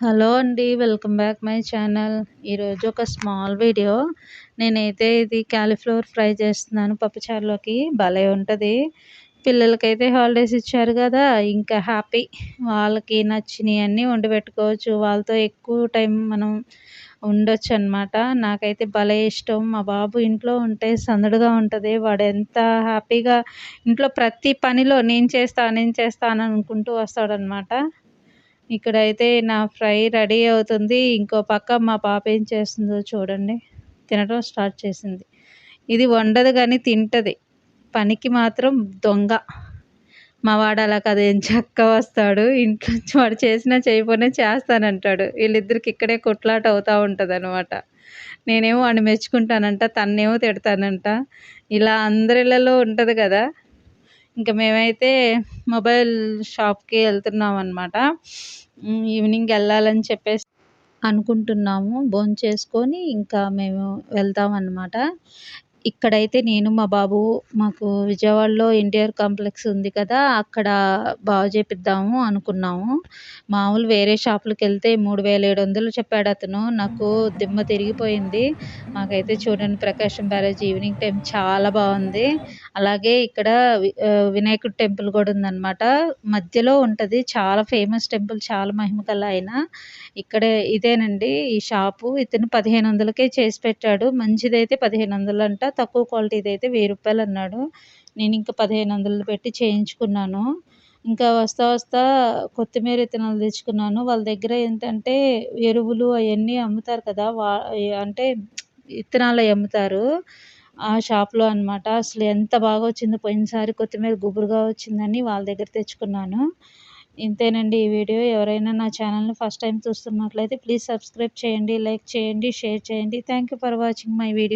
Hello అండి welcome back my channel. ఈరోజు ఒక స్మాల్ వీడియో. నేనైతే ఇది క్యాలీఫ్లవర్ ఫ్రై చేస్తున్నాను పప్పుచారులోకి. భలే ఉంటుంది. పిల్లలకైతే హాలిడేస్ ఇచ్చారు కదా ఇంకా హ్యాపీ. వాళ్ళకి నచ్చినవి అన్నీ వండి పెట్టుకోవచ్చు. వాళ్ళతో ఎక్కువ టైం మనం ఉండొచ్చు అనమాట నాకైతే భలే ఇష్టం. మా బాబు ఇంట్లో ఉంటే సందడిగా ఉంటుంది. వాడు ఎంత హ్యాపీగా ఇంట్లో ప్రతి పనిలో నేను చేస్తా నేను చేస్తాను అనుకుంటూ వస్తాడనమాట ఇక్కడైతే నా ఫ్రై రెడీ అవుతుంది. ఇంకో పక్క మా పాప ఏం చేస్తుందో చూడండి. తినడం స్టార్ట్ చేసింది. ఇది వండదు కానీ తింటుంది. పనికి మాత్రం దొంగ. మా వాడు అలా కదా ఏం చక్క వస్తాడు. ఇంట్లో వాడు చేసినా చేయకపోయినా చేస్తానంటాడు. వీళ్ళిద్దరికి ఇక్కడే కొట్లాట అవుతూ ఉంటుంది అనమాట నేనేమో వాడిని మెచ్చుకుంటానంట తన్నేమో తిడతానంట. ఇలా అందరిలలో ఉంటుంది కదా. ఇంకా మేమైతే మొబైల్ షాప్కి వెళ్తున్నాం అనమాట ఈవినింగ్ వెళ్ళాలని చెప్పేసి అనుకుంటున్నాము. భోంచేసుకొని ఇంకా మేము వెళ్తామన్నమాట. ఇక్కడైతే నేను మా బాబు మాకు విజయవాడలో ఎన్టీఆర్ కాంప్లెక్స్ ఉంది కదా అక్కడ బాగు చేపిద్దాము అనుకున్నాము. మామూలు వేరే షాపులకు వెళ్తే మూడు వేల ఏడు వందలు చెప్పాడు అతను. నాకు దిమ్మ తిరిగిపోయింది. మాకైతే చూడండి ప్రకాశం బ్యారేజ్ ఈవినింగ్ టైం చాలా బాగుంది. అలాగే ఇక్కడ వినాయకుడి టెంపుల్ కూడా ఉందన్నమాట. మధ్యలో ఉంటుంది చాలా ఫేమస్ టెంపుల్ చాలా మహిమ కల ఆయన. ఇక్కడ ఇదేనండి ఈ షాపు. ఇతను పదిహేను వందలకే చేసి పెట్టాడు. మంచిదైతే పదిహేను వందలు అంట తక్కువ క్వాలిటీది అయితే వెయ్యి రూపాయలు అన్నాడు. నేను ఇంకా పదిహేను వందలు పెట్టి చేయించుకున్నాను. ఇంకా వస్తా వస్తా కొత్తిమీర విత్తనాలు తెచ్చుకున్నాను. వాళ్ళ దగ్గర ఏంటంటే ఎరువులు అవన్నీ అమ్ముతారు కదా వా అంటే విత్తనాలు అమ్ముతారు. ఆ షాప్లో అనమాట అసలు ఎంత బాగా వచ్చిందో పోయినసారి కొత్తిమీర గుబురుగా వచ్చిందని వాళ్ళ దగ్గర తెచ్చుకున్నాను. ఇంతేనండి ఈ వీడియో. ఎవరైనా నా ఛానల్ని ఫస్ట్ టైం చూస్తున్నట్లయితే ప్లీజ్ సబ్స్క్రైబ్ చేయండి లైక్ చేయండి షేర్ చేయండి. Thank you for watching my video.